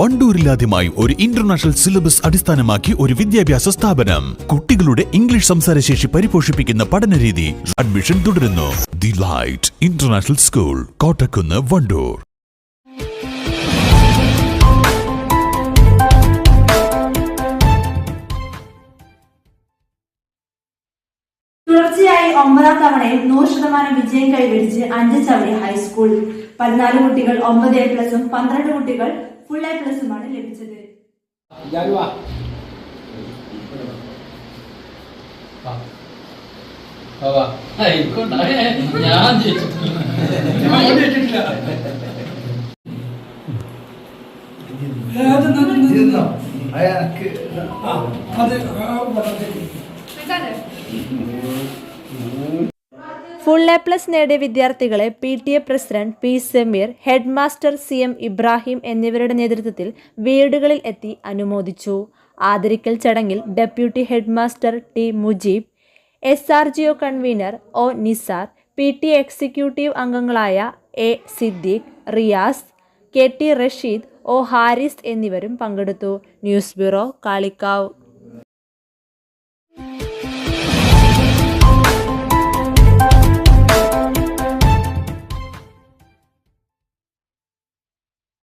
വണ്ടൂരിലാദ്യമായി ഒരു international syllabus അടിസ്ഥാനമാക്കി ഒരു വിദ്യാഭ്യാസ സ്ഥാപനം. കുട്ടികളുടെ ഇംഗ്ലീഷ് സംസാരശേഷി പരിപോഷിപ്പിക്കുന്ന പഠനരീതി അഡ്മിഷൻ തുടരുന്നു. The light international school Kottakkunnu Wandoor. തുടർച്ചയായി ഒമ്പതാം തവണയിൽ നൂറ് ശതമാനം വിജയം കൈവരിച്ച് അഞ്ചച്ചവടി ഹൈസ്കൂൾ. പതിനാല് കുട്ടികൾ ഒമ്പത് എ പ്ലസും പന്ത്രണ്ട് കുട്ടികൾ ഫുൾ എ പ്ലസുമാണ് ലഭിച്ചത് ഞാൻ? അയാൾക്ക് അത് ഫുൾ എ പ്ലസ് നേടിയ വിദ്യാർത്ഥികളെ P T A president P Sameer head master C M Ibrahim എന്നിവരുടെ നേതൃത്വത്തിൽ വീടുകളിൽ എത്തി അനുമോദിച്ചു. ആദരിക്കൽ ചടങ്ങിൽ deputy head master T Mujeeb S R G O convenor O Nisar P T executive അംഗങ്ങളായ A Siddique Riyas K T Rasheed O Haris എന്നിവരും പങ്കെടുത്തു. News bureau Kalikavu.